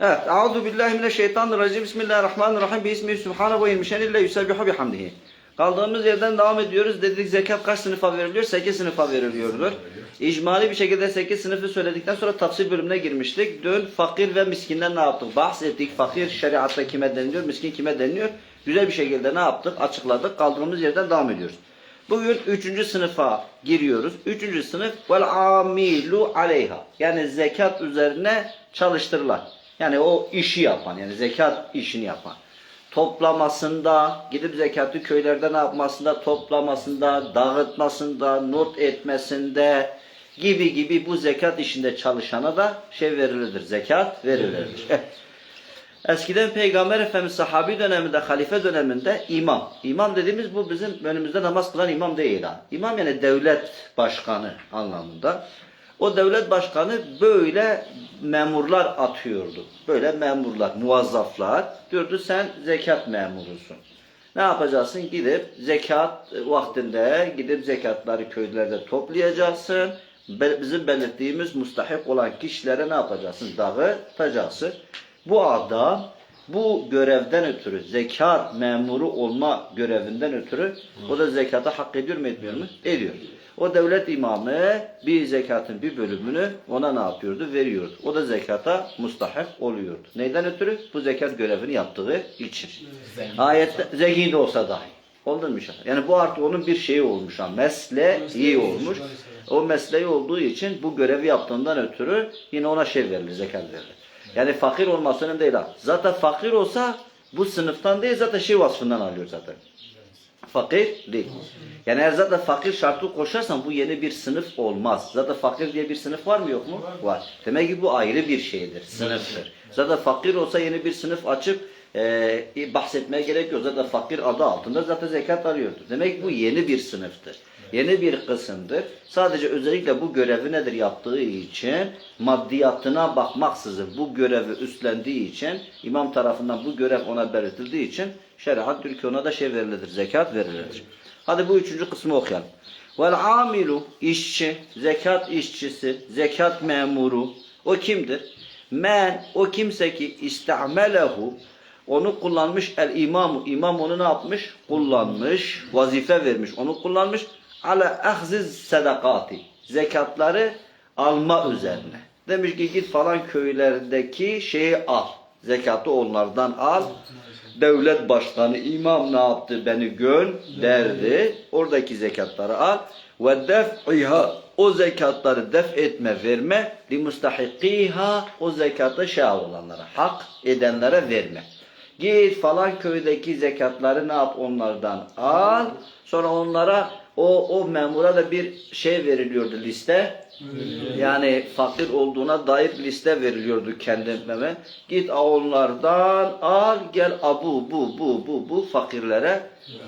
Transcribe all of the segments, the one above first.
Evet. Euzu billahi mineşşeytanirracim. Bismillahirrahmanirrahim. Bismihi subhanahu ve ilmişenille yusabbihu bihamdihi. Kaldığımız yerden devam ediyoruz. Dedik zekat kaç sınıfa veriliyor? 8 sınıfa veriliyordur. İcmali bir şekilde 8 sınıfı söyledikten sonra tafsir bölümüne girmiştik. Dün fakir ve miskinden ne yaptık? Bahsettik. Fakir şeriatta kime deniliyor? Miskin kime deniliyor? Güzel bir şekilde ne yaptık? Açıkladık. Kaldığımız yerden devam ediyoruz. Bugün üçüncü sınıfa giriyoruz. Üçüncü sınıf vel amilu aleyha. Yani zekat üzerine çalıştırılan. Yani o işi yapan yani zekat işini yapan. Toplamasında, gidip zekatı köylerde ne yapmasında, toplamasında, dağıtmasında, not etmesinde gibi gibi bu zekat işinde çalışana da şey verilir, zekat verilir. Eskiden Peygamber Efendimiz sahabi döneminde, halife döneminde imam. İmam dediğimiz bu bizim önümüzde namaz kılan imam değil ha. İmam yani devlet başkanı anlamında. O devlet başkanı böyle memurlar atıyordu. Böyle memurlar, muvazzaflar. Diyordu sen zekat memurusun. Ne yapacaksın? Gidip zekat vaktinde gidip zekatları köylerde toplayacaksın. Bizim belirttiğimiz mustahik olan kişilere ne yapacaksın? Dağıtacaksın. Bu adam bu görevden ötürü, zekat memuru olma görevinden ötürü o da zekata hak ediyor mu etmiyor mu? Ediyor. O devlet imamı bir zekatın bir bölümünü ona ne yapıyordu? Veriyordu. O da zekata mustahak oluyordu. Neyden ötürü? Bu zekat görevini yaptığı için. Ayette zengin de olsa dahi. Oldu mu inşallah? Yani bu artık onun bir şeyi olmuş. Ha. Mesleği olmuş. O mesleği olduğu için bu görevi yaptığından ötürü yine ona şey verilir, zekat verilir. Yani fakir olması önemli değil ha. Zaten fakir olsa bu sınıftan değil zaten şey vasfından alıyor zaten. Fakir değil. Yani eğer zaten fakir şartı koşarsan bu yeni bir sınıf olmaz. Zaten fakir diye bir sınıf var mı yok mu? Var. Demek ki bu ayrı bir şeydir, sınıftır. Zaten fakir olsa yeni bir sınıf açıp e, bahsetmeye gerek yok. Zaten fakir adı altında zaten zekat alıyordu. Demek bu yeni bir sınıftır. Yeni bir kısımdır. Sadece özellikle bu görevi nedir yaptığı için maddiyatına bakmaksızın bu görevi üstlendiği için imam tarafından bu görev ona belirtildiği için şeriat ki ona da şey verilir, zekat verilir. Hadi bu üçüncü kısmı okuyalım. Vel amilu işçi, zekat işçisi, zekat memuru o kimdir? Men o kimse ki istamelehu onu kullanmış el imamu. İmam onu ne yapmış? Kullanmış. Vazife vermiş. Onu kullanmış. Ala ahziz sedakati. Zekatları alma üzerine. Demiş ki git falan köylerdeki şeyi al. Zekatı onlardan al. Devlet başkanı imam ne yaptı? Beni gönderdi. Oradaki zekatları al. Ve def'iha o zekatları def etme, verme. Li mustahikiha o zekatı şah olanlara, hak edenlere verme. Git falan köydeki zekatları ne yap onlardan al. Sonra onlara o o memura da bir şey veriliyordu liste. Yani fakir olduğuna dair liste veriliyordu kendime. Git onlardan al gel abu bu bu bu bu fakirlere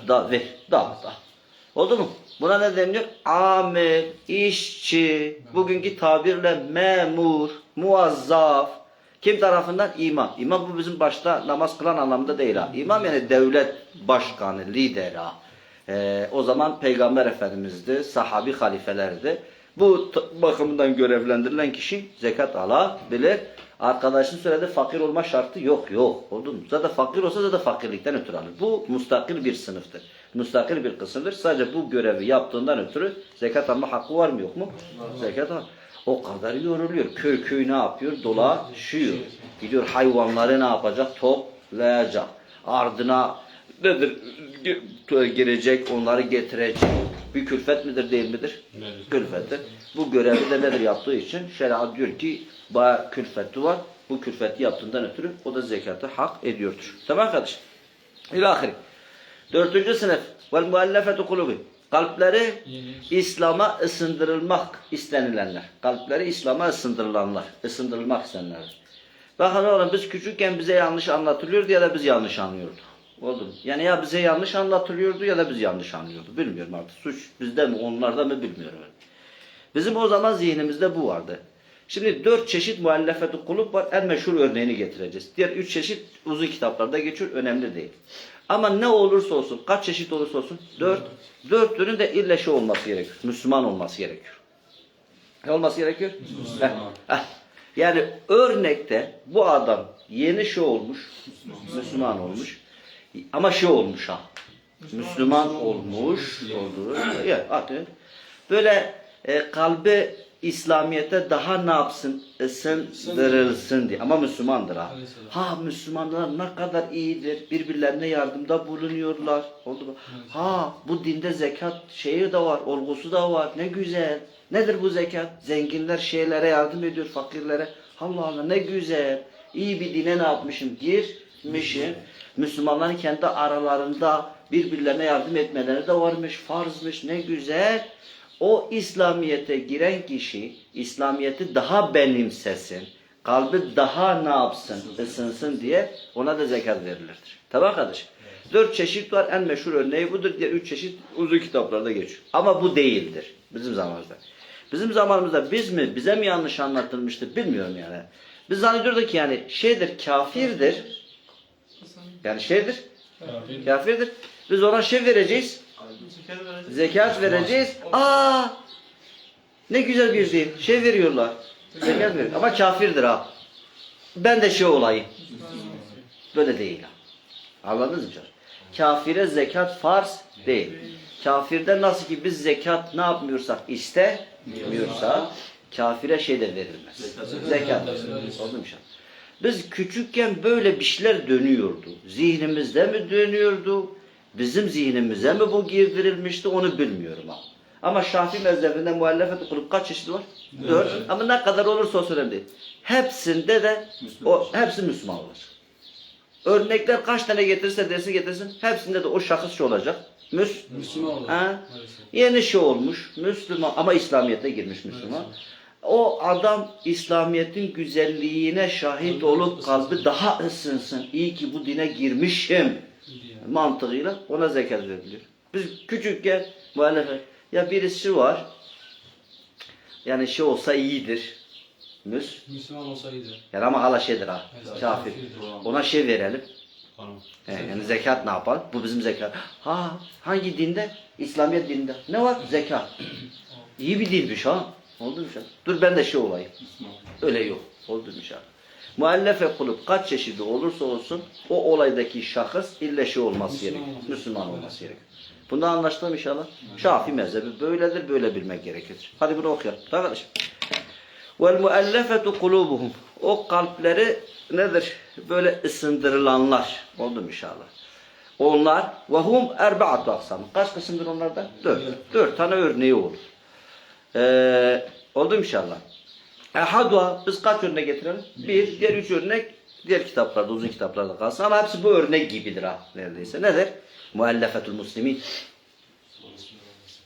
da ver. Da da. Oldu mu? Buna ne deniyor? Amel, işçi, bugünkü tabirle memur, muazzaf, kim tarafından? İmam. İmam bu bizim başta namaz kılan anlamda değil ha. İmam yani devlet başkanı, lider ha. Ee, o zaman Peygamber Efendimiz'di, sahabi halifelerdi. Bu bakımından görevlendirilen kişi zekat alabilir. Arkadaşın söyledi fakir olma şartı yok yok. Oldu mu? Zaten fakir olsa zaten fakirlikten ötürü alır. Bu mustakil bir sınıftır. Mustakil bir kısımdır. Sadece bu görevi yaptığından ötürü zekat alma hakkı var mı yok mu? Zekat al. O kadar yoruluyor. Köy köy ne yapıyor? Dolaşıyor. Gidiyor hayvanları ne yapacak? Toplayacak. Ardına nedir? Girecek, onları getirecek. Bir külfet midir değil midir? Külfettir. Bu görevi de nedir yaptığı için şeriat diyor ki bayağı külfeti var. Bu külfeti yaptığından ötürü o da zekatı hak ediyordur. Tamam kardeşim? İlahiri. Dördüncü sınıf. Vel muallefetu kulubi. Kalpleri İslam'a ısındırılmak istenilenler. Kalpleri İslam'a ısındırılanlar. Isındırılmak istenenler. Bakın oğlum biz küçükken bize yanlış anlatılıyordu ya da biz yanlış anlıyorduk. Oldu mu? Yani ya bize yanlış anlatılıyordu ya da biz yanlış anlıyorduk. Bilmiyorum artık. Suç bizde mi onlarda mı bilmiyorum. Bizim o zaman zihnimizde bu vardı. Şimdi dört çeşit muallefeti kulüp var. En meşhur örneğini getireceğiz. Diğer üç çeşit uzun kitaplarda geçiyor. Önemli değil. Ama ne olursa olsun, kaç çeşit olursa olsun, dört, dörtlünün de ille şey olması gerekiyor. Müslüman olması gerekiyor. Ne olması gerekiyor? Heh, heh. Yani örnekte bu adam yeni şey olmuş, Müslüman olmuş ama şey olmuş ha. Müslüman olmuş olduğu. Ya, artık böyle e, kalbi İslamiyete daha ne yapsın? Isındırılsın diye. Ama Müslümandır ha. Ha Müslümanlar ne kadar iyidir. Birbirlerine yardımda bulunuyorlar. Oldu mu? Ha bu dinde zekat şeyi de var. Olgusu da var. Ne güzel. Nedir bu zekat? Zenginler şeylere yardım ediyor. Fakirlere. Allah Allah ne güzel. İyi bir dine ne yapmışım? Girmişim. Müslümanların kendi aralarında birbirlerine yardım etmeleri de varmış. Farzmış. Ne güzel. O İslamiyet'e giren kişi İslamiyet'i daha benimsesin. Kalbi daha ne yapsın? ısınsın diye ona da zekat verilirdir. Tamam kardeşim? Dört çeşit var. En meşhur örneği budur. Diğer üç çeşit uzun kitaplarda geçiyor. Ama bu değildir. Bizim zamanımızda. Bizim zamanımızda biz mi, bize mi yanlış anlatılmıştır bilmiyorum yani. Biz zannediyorduk ki yani şeydir, kafirdir. Yani şeydir, kafirdir. Biz ona şey vereceğiz. Zekat vereceğiz. Aa! Ne güzel bir din. Şey veriyorlar. Zekat veriyor. Ama kafirdir ha. Ben de şey olayım. Böyle değil ha. Anladınız mı canım? Kafire zekat farz değil. Kafirde nasıl ki biz zekat ne yapmıyorsak istemiyorsa kafire şey de verilmez. Zekat. Oldu mu? Biz küçükken böyle bir şeyler dönüyordu. Zihnimizde mi dönüyordu? Bizim zihnimize mi bu girdirilmişti onu bilmiyorum ama. Ama Şafii mezhebinde muallefet kurup kaç çeşit var? Dört. Ama ne kadar olursa olsun önemli değil. Hepsinde de o hepsi Müslüman olacak. Örnekler kaç tane getirirse dersi getirsin hepsinde de o şahıs şey olacak. Müs Müslüman olarak. Ha? Maalesef. Yeni şey olmuş Müslüman ama İslamiyet'e girmiş Müslüman. O adam İslamiyet'in güzelliğine şahit olup kalbi daha ısınsın. İyi ki bu dine girmişim mantığıyla ona zekat veriliyor. Biz küçükken muhalefet ya birisi var yani şey olsa iyidir. Müs. Müslüman olsaydı. Yani ama hala şeydir ha. Kafir. Ona şey verelim. Tamam. He, yani zekat ne yapalım? Bu bizim zekat. Ha hangi dinde? İslamiyet dinde. Ne var? Zekat. İyi bir dinmiş ha. Oldu mu şah? Dur ben de şey olayım. Öyle yok. Oldu mu şah? Muallefe kulup kaç çeşidi olursa olsun o olaydaki şahıs ille şey olması gerekiyor. Müslüman olması gerekiyor. Bunda anlaştık inşallah. Şafii mezhebi böyledir, böyle bilmek gerekir. Hadi bunu okuyalım. Kardeşim. Vel muallefetu kulubuhum. O kalpleri nedir? Böyle ısındırılanlar. Oldu mu inşallah? Onlar ve hum erbaatu aksam. Kaç kısımdır onlardan? Dört. Dört tane örneği olur. Ee, oldu inşallah? Ehadua biz kaç örnek getirelim? Bir, diğer üç örnek diğer kitaplarda, uzun kitaplarda kalsın ama hepsi bu örnek gibidir ha neredeyse. Nedir? Muallefetul muslimin.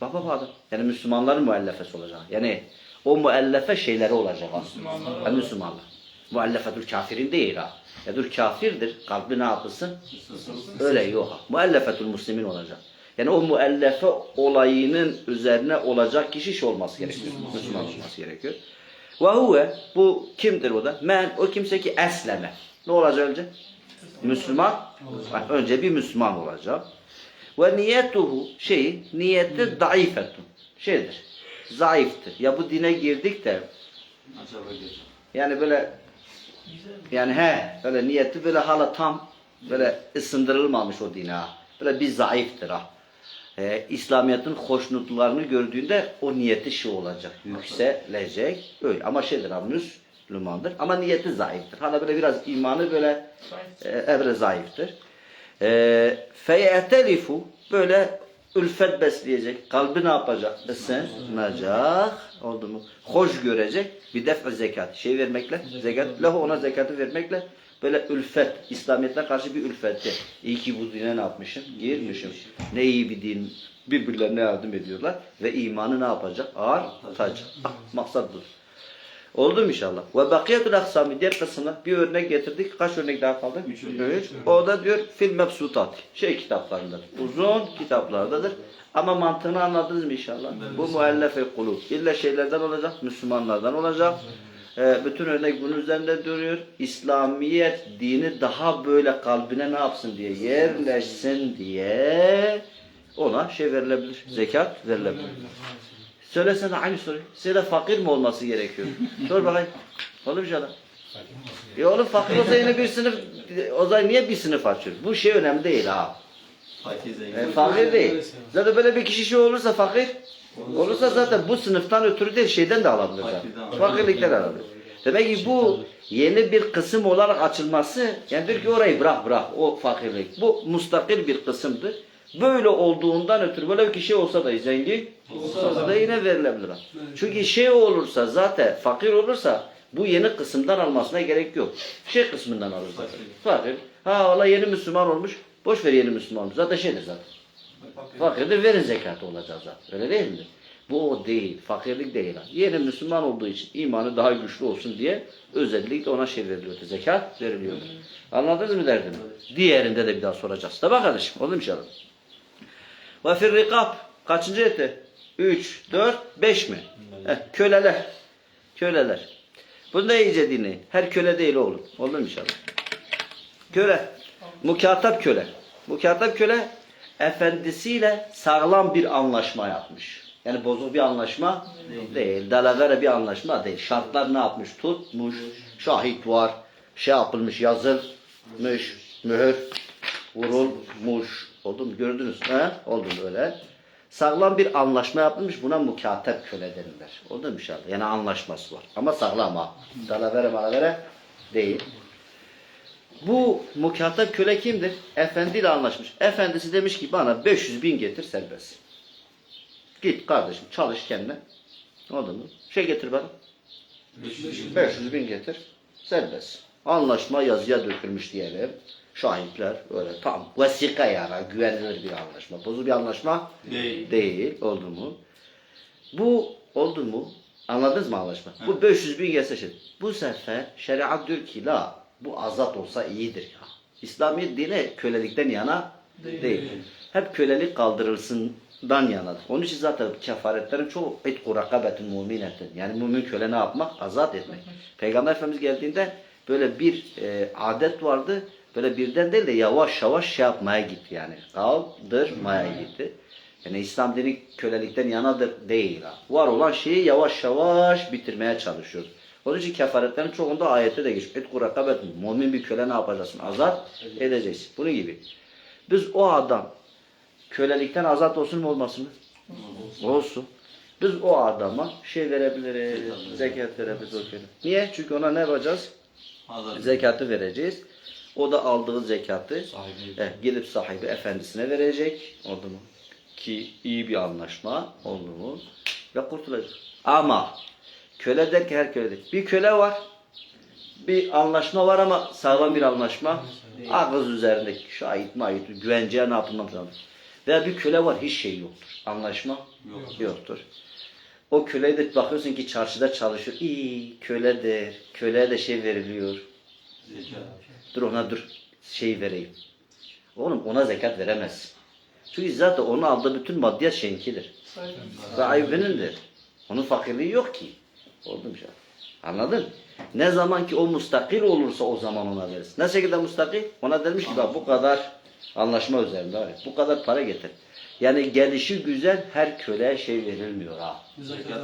Bak bak adam. Yani Müslümanların muallefesi olacak. Yani o muallefe şeyleri olacak. Müslümanlar. Ha, Müslümanlar. Muallefetul kafirin değil ha. Ya dur kafirdir. Kalbi ne yapılsın? Öyle yok ha. Muallefetul muslimin olacak. Yani o muallefe olayının üzerine olacak kişi şey olması gerekiyor. Müslüman olması gerekiyor. Ve huve bu kimdir o da? Men o kimse ki esleme. Ne olacak önce? Müslüman. Bak, önce bir Müslüman olacak. Ve niyetuhu şey niyeti daifetun. Şeydir. Zayıftır. Ya bu dine girdik de yani böyle yani he böyle niyeti böyle hala tam böyle ısındırılmamış o dine. ha. Böyle bir zayıftır ha. Ee, İslamiyet'in hoşnutlarını gördüğünde o niyeti şey olacak, yükselecek. Öyle ama şeydir ha Müslümandır ama niyeti zayıftır. Hala böyle biraz imanı böyle e, evre zayıftır. E, feyetelifu böyle ülfet besleyecek. Kalbi ne yapacak? Isınacak. Oldu mu? Hoş görecek. Bir defa zekat. Şey vermekle, zekat. Lahu ona zekatı vermekle böyle ülfet. İslamiyet'e karşı bir ülfetti. İyi ki bu dine ne yapmışım? Girmişim. Ne iyi bir din. Birbirlerine yardım ediyorlar. Ve imanı ne yapacak? Artacak. Ah, maksat budur. Oldu mu inşallah? Ve bakiyetul aksami diğer kısımlar bir örnek getirdik. Kaç örnek daha kaldı? Üç. O da diyor fil mebsutat. Şey kitaplarındadır. Uzun kitaplardadır. Ama mantığını anladınız mı inşallah? Bu muellefe kulub. İlla şeylerden olacak, Müslümanlardan olacak. Ee, bütün örnek bunun üzerinde duruyor. İslamiyet dini daha böyle kalbine ne yapsın diye yerleşsin diye ona şey verilebilir. Zekat verilebilir. Söylesene aynı soruyu. Size fakir mi olması gerekiyor? Sor bakayım. Olur mu canım? E oğlum fakir olsa yine bir sınıf, o zaman niye bir sınıf açıyor? Bu şey önemli değil ha. Fakir. E, fakir değil. Zaten böyle bir kişi şey olursa fakir, olursa zaten bu sınıftan ötürü değil şeyden de alabilir. Fakirlikten alabilir. Demek ki bu yeni bir kısım olarak açılması, yani diyor ki orayı bırak bırak o fakirlik. Bu mustakil bir kısımdır. Böyle olduğundan ötürü böyle bir kişi olsa da zengin olsa da yine verilebilir. Çünkü şey olursa zaten fakir olursa bu yeni kısımdan almasına gerek yok. Şey kısmından alır zaten. Fakir. Ha valla yeni Müslüman olmuş. Boş ver yeni Müslüman olmuş. Zaten şeydir zaten. Fakirdir verin zekatı olacak zaten. Öyle değil mi? Bu o değil. Fakirlik değil. Yeni Müslüman olduğu için imanı daha güçlü olsun diye özellikle ona şey veriliyordu. Zekat veriliyordu. Anladınız mı derdimi? Diğerinde de bir daha soracağız. Tamam kardeşim. Oldu mu inşallah? Ve fir rikab. Kaçıncı eti? 3, 4, 5 mi? Heh, köleler. Köleler. Bu ne iyice dini? Her köle değil oğlum. Oldu mu inşallah? Köle. Mukatap köle. Mukatap köle efendisiyle sağlam bir anlaşma yapmış. Yani bozuk bir anlaşma değil. Dalavere bir anlaşma değil. Şartlar ne yapmış? Tutmuş. Şahit var. Şey yapılmış, yazılmış. Mühür vurulmuş. Oldu mu? Gördünüz mü? Oldu mu öyle? Sağlam bir anlaşma yapılmış. Buna mukatep köle denilir. Oldu mu inşallah? Yani anlaşması var. Ama sağlam ha. Dalavere malavere değil. Bu mukatep köle kimdir? Efendiyle anlaşmış. Efendisi demiş ki bana 500 bin getir serbest. Git kardeşim çalış kendine. Oldu mu? Şey getir bana. 500 bin getir. Serbest. Anlaşma yazıya dökülmüş diyelim. Şahitler öyle tam vesika yani güvenilir bir anlaşma. Bozuk bir anlaşma Değil. değil. Oldu mu? Bu oldu mu? Anladınız mı anlaşma? Bu 500 bin gelse şey. Bu sefer şeriat diyor ki la bu azat olsa iyidir ya. İslamiyet dine kölelikten yana değil. Hep kölelik kaldırılsından yanadır. Onun için zaten kefaretlerin çoğu etku rakabetin muminetin. Yani mümin köle ne yapmak? Azat etmek. Peygamber Efendimiz geldiğinde böyle bir e, adet vardı. Böyle birden değil de yavaş yavaş şey yapmaya gitti yani. Kaldırmaya gitti. Yani İslam dini kölelikten yanadır değil. ha. Var olan şeyi yavaş yavaş bitirmeye çalışıyor. Onun için kefaretlerin çoğunda ayette de geçiyor. Et kurakabet mümin bir köle ne yapacaksın? Azat edeceksin. Bunun gibi. Biz o adam kölelikten azat olsun mu olmasın mı? Olsun. Biz o adama şey verebiliriz. Zekat verebiliriz o köle. Niye? Çünkü ona ne yapacağız? Zekatı vereceğiz. O da aldığı zekatı Sahibi. eh, gidip sahibi efendisine verecek. Oldu mu? Ki iyi bir anlaşma oldu mu? Ve kurtulacak. Ama köle der ki her köle değil. Bir köle var. Bir anlaşma var ama sağlam bir anlaşma. Ağız üzerindeki şahit mahit, güvenceye ne yapılmaz lazım. Veya bir köle var hiç şey yoktur. Anlaşma Yok. yoktur. O köleye de bakıyorsun ki çarşıda çalışıyor. İyi köledir. Köleye de şey veriliyor. Zekat. Dur ona dur şey vereyim. Oğlum ona zekat veremez. Çünkü zaten onu aldığı bütün maddiyat şeyinkidir. Sahibinindir. Onun fakirliği yok ki. Oldu mu şey? Anladın? Ne zaman ki o mustakil olursa o zaman ona verirsin. Ne şekilde mustakil? Ona demiş ki bak bu kadar anlaşma üzerinde Bu kadar para getir. Yani gelişi güzel her köleye şey verilmiyor ha.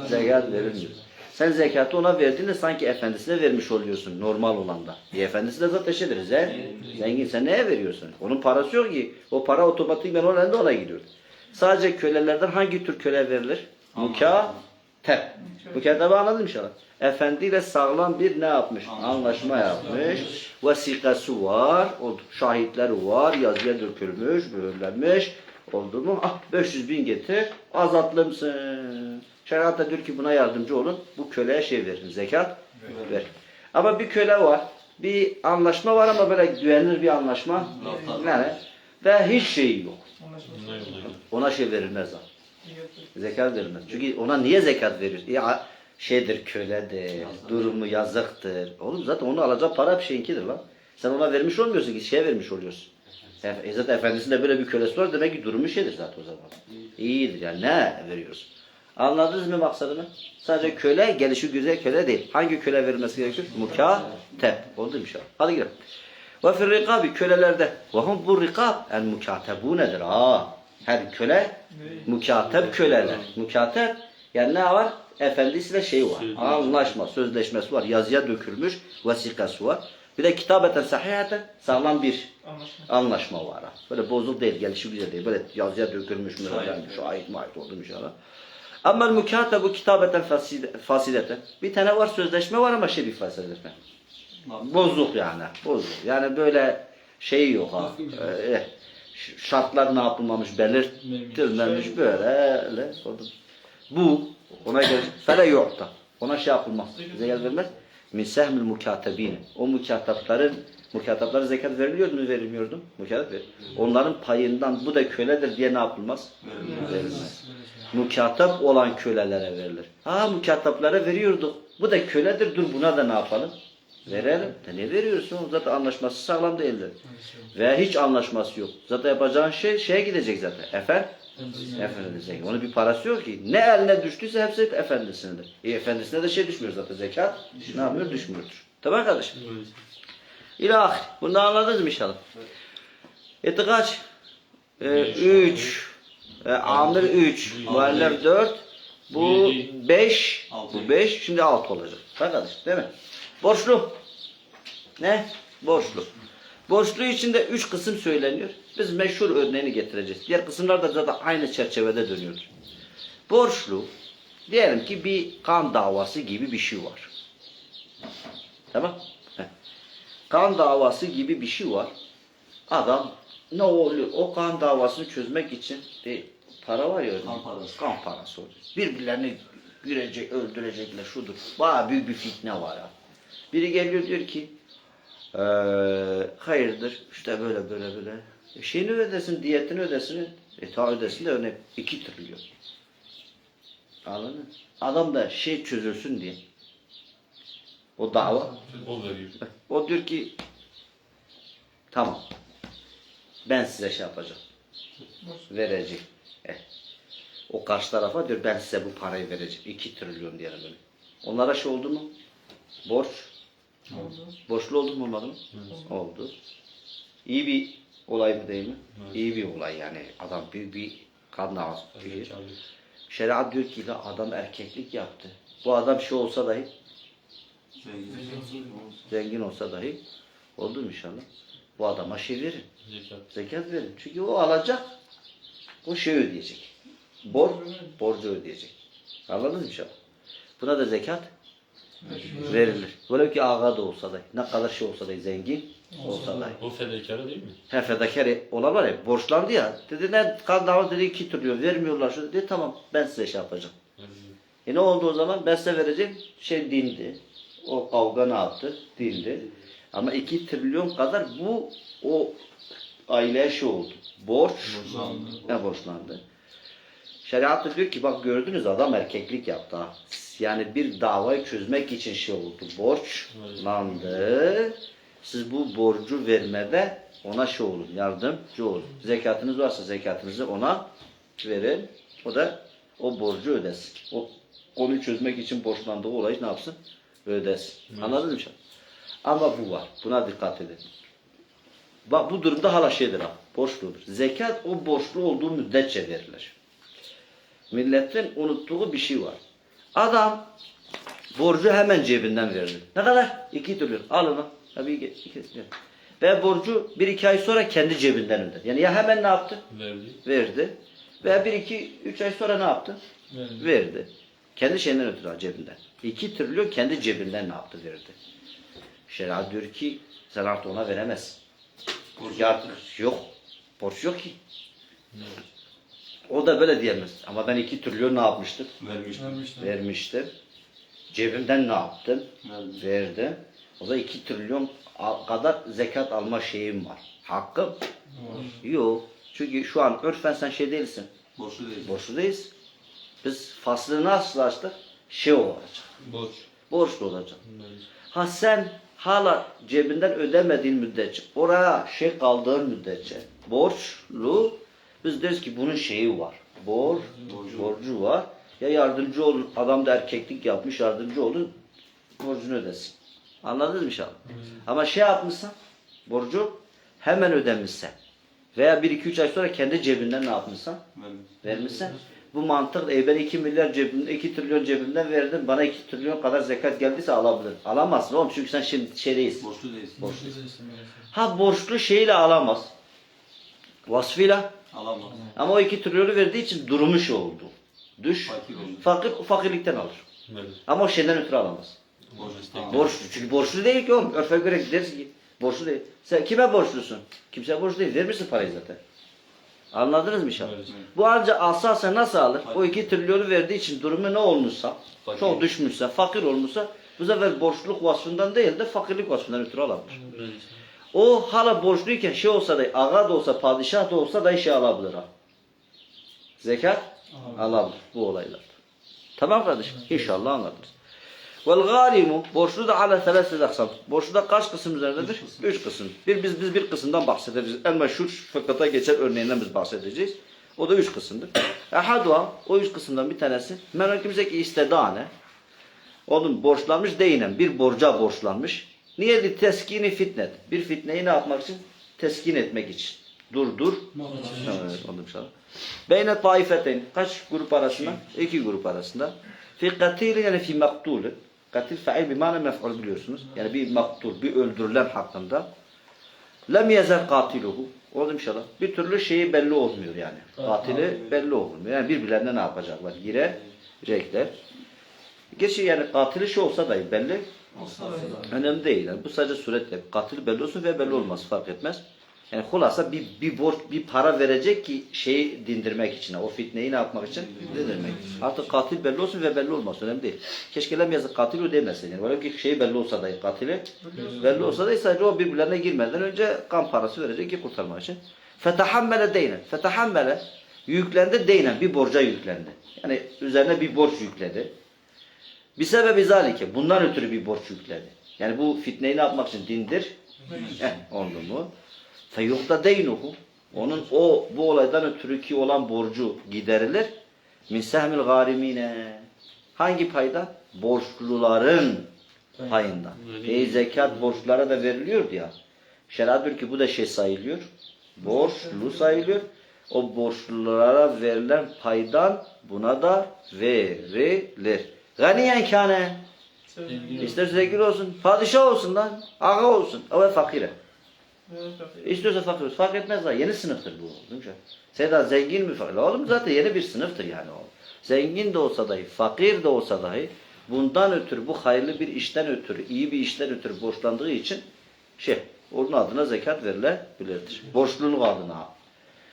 Zekat verilmiyor. Sen zekatı ona verdiğinde sanki efendisine vermiş oluyorsun normal olanda. E efendisi de zaten şeydir. Zen, zengin sen neye veriyorsun? Onun parası yok ki. O para otomatikmen o elinde ona gidiyor. Sadece kölelerden hangi tür köle verilir? Mukatep. Mukatebe anladın mı inşallah? Efendiyle sağlam bir ne yapmış? Anlaşma yapmış. Vesikası var. Oldu. Şahitleri var. Yazıya dökülmüş, mühürlenmiş. Oldu mu? Ah 500 bin getir. Azatlımsın. Şeriat da diyor ki buna yardımcı olun. Bu köleye şey verin. Zekat ver. Ama bir köle var. Bir anlaşma var ama böyle güvenilir bir anlaşma. Yani ve hiç şey yok. Ona şey verilmez ha. Zekat verilmez. Çünkü ona niye zekat veriyorsun? Ya şeydir köledir, durumu yazıktır. Oğlum zaten onu alacağı para bir şeyinkidir lan. Sen ona vermiş olmuyorsun ki şeye vermiş oluyorsun. E, zaten efendisinde böyle bir kölesi var demek ki durumu şeydir zaten o zaman. İyidir yani ne veriyorsun? Anladınız mı maksadını? Sadece köle, gelişi güzel köle değil. Hangi köle verilmesi gerekiyor? Mukatep. Oldu inşallah? Hadi gidelim. Ve fir rikabi kölelerde. Ve hum bu rikab el mukatebu nedir? Aa, her köle mukatep köleler. Mukatep Yani ne var? Efendisiyle şey var. Anlaşma, sözleşmesi var. Yazıya dökülmüş vesikası var. Bir de kitabeten sahiheten sağlam bir Anlaşma. anlaşma var. Böyle bozuk değil, gelişi güzel değil. Böyle yazıya dökülmüş mü? Şahit. Yani şahit mahit oldu inşallah. Ama bu kitabeten fasile- fasileten. Bir tane var sözleşme var ama şey bir sözleşme. Bozuk yani. Bozuk. Yani böyle şey yok ha. Ee, ş- şartlar ne yapılmamış belirtilmemiş böyle. öyle. Bu ona göre fele yok da. Ona şey yapılmaz. Zekat vermez. Min sehmil mukatebin. O mukatapların mukataplara zekat veriliyor mu verilmiyordu? Mukatap ver. Onların payından bu da köledir diye ne yapılmaz? Verilmez. Mukatap olan kölelere verilir. Ha mukataplara veriyorduk. Bu da köledir. Dur buna da ne yapalım? Verelim. De ne veriyorsun? Zaten anlaşması sağlam değildir. Veya hiç anlaşması yok. Zaten yapacağın şey şeye gidecek zaten. Efendim? Efendisine. Onun bir parası yok ki. Ne eline düştüyse hepsi efendisindedir. E efendisine de şey düşmüyor zaten zekat. Ne yapmıyor? Düşmüyordur. Tamam kardeşim. İlah. Bunu anladınız mı inşallah? Eti kaç? Ee, üç. Ee, amir üç. Muhaller dört. Bu Yedi. beş. Altı. Bu beş. Şimdi altı olacak. Bak kardeşim değil mi? Borçlu. Ne? Borçlu. Borçlu içinde üç kısım söyleniyor. Biz meşhur örneğini getireceğiz. Diğer kısımlar da zaten aynı çerçevede dönüyor. Borçlu, diyelim ki bir kan davası gibi bir şey var. Tamam? Heh. Kan davası gibi bir şey var. Adam ne oluyor? O kan davasını çözmek için bir para var ya. Kan parası. Kan parası oluyor. Birbirlerini görecek, öldürecekler şudur. Bayağı büyük bir fitne var ya. Biri geliyor diyor ki eee hayırdır işte böyle böyle böyle. E şeyini ödesin, diyetini ödesin. E ta ödesin de örnek 2 trilyon. Anladın mı? Adam da şey çözülsün diye. O dava. O. O diyor ki tamam ben size şey yapacağım. Vereceğim. Eh. O karşı tarafa diyor ben size bu parayı vereceğim. 2 trilyon diyelim böyle. Onlara şey oldu mu? Borç. Oldu. Borçlu oldu mu olmadı mı? Oldu. İyi bir olay mı değil mi? Evet. İyi bir olay yani. Adam büyük bir kan davası. Zekalı. Şeriat diyor ki adam erkeklik yaptı. Bu adam şey olsa dahi zengin olsa dahi oldu mu inşallah? Bu adama şey verin. Zekat. Zekat verin. Çünkü o alacak. O şey ödeyecek. Bor, borcu ödeyecek. Anladınız mı inşallah? Buna da zekat verilir. Böyle ki ağa da olsa da, ne kadar şey olsa da zengin olsa da. O fedakarı değil mi? He fedakar olan var ya, borçlandı ya. Dedi ne kan dedi 2 trilyon vermiyorlar şu dedi tamam ben size şey yapacağım. E ne oldu o zaman? Ben size vereceğim şey dindi. O kavga ne yaptı? Dindi. Ama 2 trilyon kadar bu o aileye şey oldu. Borç. Ne borçlandı? Şeriat da diyor ki bak gördünüz adam erkeklik yaptı. Yani bir davayı çözmek için şey oldu. Borçlandı. Siz bu borcu vermede ona şey olun, yardımcı olun. Zekatınız varsa zekatınızı ona verin. O da o borcu ödesin. O konuyu çözmek için borçlandığı olayı ne yapsın? Ödesin. Anladınız mı? şimdi? Ama bu var. Buna dikkat edin. Bak bu durumda hala şeydir ha. Borçludur. Zekat o borçlu olduğu müddetçe verilir. Milletin unuttuğu bir şey var. Adam borcu hemen cebinden verdi. Ne kadar? İki trilyon. Al onu. Tabii iki, iki trilyon. Ve borcu bir iki ay sonra kendi cebinden ödedi. Yani ya hemen ne yaptı? Verdi. Verdi. Veya bir iki üç ay sonra ne yaptı? Verdi. Verdi. Kendi şeyinden ötürü cebinden. İki trilyon kendi cebinden ne yaptı? Verdi. Şeriat diyor ki sen artık ona veremezsin. Artık yok. Borç yok ki. Evet. O da böyle diyemez. Ama ben iki trilyon ne yapmıştım? Vermiştim. Vermiştim. Cebimden ne yaptım? Verdim. Verdim. O da iki trilyon kadar zekat alma şeyim var. Hakkım? Yok. Çünkü şu an örfen sen şey değilsin. Borçlu değil. Borçlu değiliz. Biz faslını nasıl açtık? Şey olacak. Borç. Borçlu olacak. Evet. Ha sen hala cebinden ödemediğin müddetçe, oraya şey kaldığın müddetçe borçlu, biz deriz ki bunun şeyi var. Bor, Borcu. borcu var. Ya yardımcı olun, adam da erkeklik yapmış, yardımcı olun, borcunu ödesin. Anladınız mı inşallah? Ama şey yapmışsan, borcu hemen ödemişsen veya bir iki üç ay sonra kendi cebinden ne yapmışsan, vermişsen, Bu mantık e ben 2 milyar cebimde 2 trilyon cebimden verdim. Bana 2 trilyon kadar zekat geldiyse alabilir. Alamazsın oğlum çünkü sen şimdi şey değilsin. Borçlu değilsin. Borçlu. Ha borçlu şeyle alamaz. Vasfıyla. Alamaz. Ama o 2 trilyonu verdiği için durumu şey oldu. Düş. Fakir oldu. Fakir fakirlikten alır. Evet. Ama o şeyden ötürü alamaz. Borçlu. Borçlu. Çünkü borçlu değil ki oğlum. Örfe göre gideriz ki. Borçlu değil. Sen kime borçlusun? Kimse borçlu değil. Vermişsin parayı zaten. Anladınız mı inşallah? Evet. Bu ancak alsa nasıl alır? O iki trilyonu verdiği için durumu ne olmuşsa, Fakir. çok düşmüşse, fakir olmuşsa bu sefer borçluluk vasfından değil de fakirlik vasfından ötürü alabilir. O hala borçluyken şey olsa da, ağa da olsa, padişah da olsa da şey alabilir ha. Zekat alabilir bu olaylarda. Tamam kardeşim? İnşallah anladınız. Vel garimu borçlu da ala telaset aksam. Borçlu da kaç kısım üzerindedir? Üç kısım. Bir biz biz bir kısımdan bahsedeceğiz. En meşhur fıkıhta geçen örneğinden biz bahsedeceğiz. O da üç kısımdır. Ehadua o üç kısımdan bir tanesi. Men kimse ki istedane. Onun borçlanmış değinen bir borca borçlanmış. Niye di teskini fitnet? Bir fitneyi ne yapmak için? Teskin etmek için. Dur dur. Evet, onu inşallah. Beyne taifeteyn. Kaç grup arasında? İki grup arasında. Fi katil yani fi maktul. Katil fail bir mana mef'ul biliyorsunuz. Yani bir maktul, bir öldürülen hakkında. Lem yezer katiluhu. Oldu inşallah. Bir türlü şeyi belli olmuyor yani. Katili belli olmuyor. Yani birbirlerine ne yapacaklar? Girecekler. Gerçi yani katili şey olsa dahi belli. Önemli değil. Yani bu sadece suretle. Katil belli olsun ve belli olmaz. Fark etmez. Yani hulasa bir, bir borç, bir para verecek ki şeyi dindirmek için. O fitneyi ne yapmak için? Dindirmek. Artık katil belli olsun ve belli olmaz. Önemli değil. Keşke lem yazık katil o demesin. Yani böyle ki şey belli olsa dahi katili. Belli olsa dahi sadece o birbirlerine girmeden önce kan parası verecek ki kurtarmak için. Fetahammele deynen. Fetahammele yüklendi deynen. Bir borca yüklendi. Yani üzerine bir borç yükledi. Bir sebebi zalike. Bundan ötürü bir borç yükledi. Yani bu fitneyi ne yapmak için dindir? Eh, oldu mu? Feyukta deynuhu. Onun o bu olaydan ötürü ki olan borcu giderilir. Min sehmil garimine. Hangi payda? Borçluların payından. E zekat borçlara da veriliyor ya. Şeriat diyor ki bu da şey sayılıyor. Borçlu sayılıyor. O borçlulara verilen paydan buna da verilir. Ganiyen kâne. İster zengin olsun, padişah olsun lan, ağa olsun, ama fakire. İstiyorsa fakir olsun, fark etmez lan, yeni sınıftır bu. Değil mi? Sen daha zengin mi fakir? Oğlum zaten yeni bir sınıftır yani o. Zengin de olsa dahi, fakir de olsa dahi, bundan ötürü, bu hayırlı bir işten ötürü, iyi bir işten ötürü borçlandığı için, şey, onun adına zekat verilebilirdir. Borçluluk adına.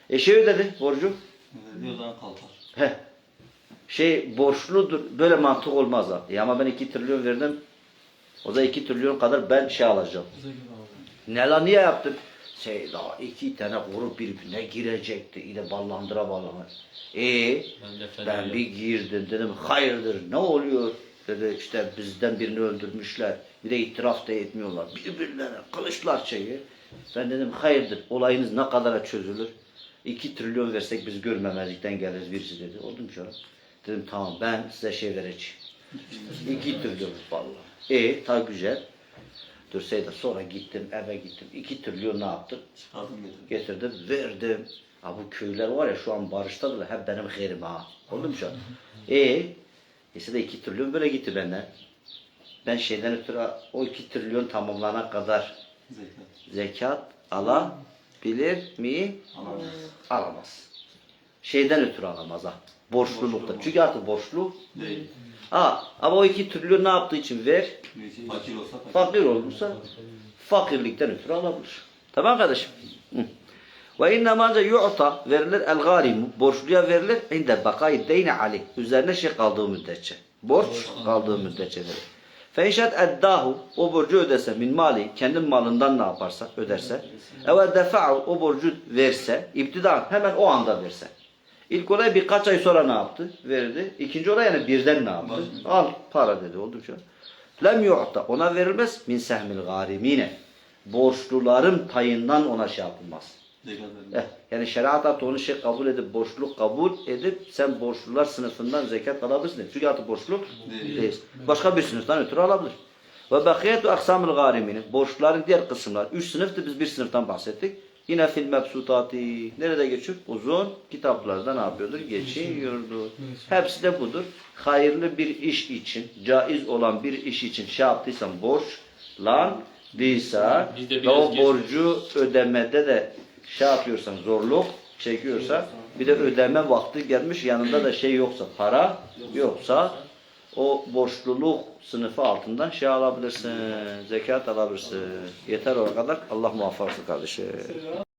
E şey ödedi borcu. Ne zaman kalkar? Heh. Şey borçludur. Böyle mantık olmaz. E ama ben 2 trilyon verdim. O da 2 trilyon kadar ben şey alacağım. Ne lan niye yaptın? Şey daha iki tane grup birbirine girecekti. İle ballandıra ballandıra. E Ben ben bir girdim dedim hayırdır ne oluyor? Dedi işte bizden birini öldürmüşler. Bir de itiraf da etmiyorlar. Birbirlerine kılıçlar şeyi. Ben dedim hayırdır olayınız ne kadara çözülür? 2 trilyon versek biz görmemezlikten geliriz birisi dedi. Oldu mu canım? Dedim tamam ben size şey vereceğim. 2 trilyon vallahi. E ta güzel. Dur Seyda sonra gittim eve gittim. 2 trilyon ne yaptım? Getirdim. Verdim. Ha bu köyler var ya şu an barıştadır hep benim herim ha. Oldu mu şu an? E ise de 2 trilyon böyle gitti benden. Ben şeyden ötürü o 2 trilyon tamamlanana kadar Zekat. zekat alabilir mi? Alamaz. Alamaz. Şeyden ötürü alamaz ha. Borçlulukta. Çünkü artık borçlu. Değil. Ha, ama o 2 trilyon ne yaptığı için ver? Fakir olsa fakir. Fakir olursa fakirlikten ötürü alabilir. Tamam kardeşim? Ve inne manca yu'ta verilir el garimu. Borçluya verilir. İnde bakayı deyne aleyh. Üzerine şey kaldığı müddetçe. Borç kaldığı müddetçe verilir. Feyşet eddahu. O borcu ödese min mali. Kendi malından ne yaparsa öderse. Evet defa'u. O borcu verse. İptida hemen o anda verse. İlk olay birkaç ay sonra ne yaptı? Verdi. İkinci olay yani birden ne yaptı? Al para dedi. Oldu mu şu an? Lem yu'ta. Ona verilmez. Min sehmil garimine. Borçluların payından ona şey yapılmaz. Eh, yani şeriat artık onu şey kabul edip, borçluluk kabul edip sen borçlular sınıfından zekat alabilirsin. Çünkü artık borçlu Değil. değil. Başka bir sınıftan ötürü alabilir. Ve bakiyetu aksamil gariminin borçluların diğer kısımlar. Üç sınıftı biz bir sınıftan bahsettik. Yine fil mebsutati. Nerede geçiyor? Uzun kitaplarda ne yapıyordur? Geçiyordu. Hepsi de budur. Hayırlı bir iş için, caiz olan bir iş için şey yaptıysan borç lan değilse Biz de ve o borcu ödemede de şey yapıyorsan zorluk çekiyorsa bir de ödeme vakti gelmiş yanında da şey yoksa para yoksa o borçluluk sınıfı altından şey alabilirsin, zekat alabilirsin. Yeter o kadar. Allah olsun kardeşim.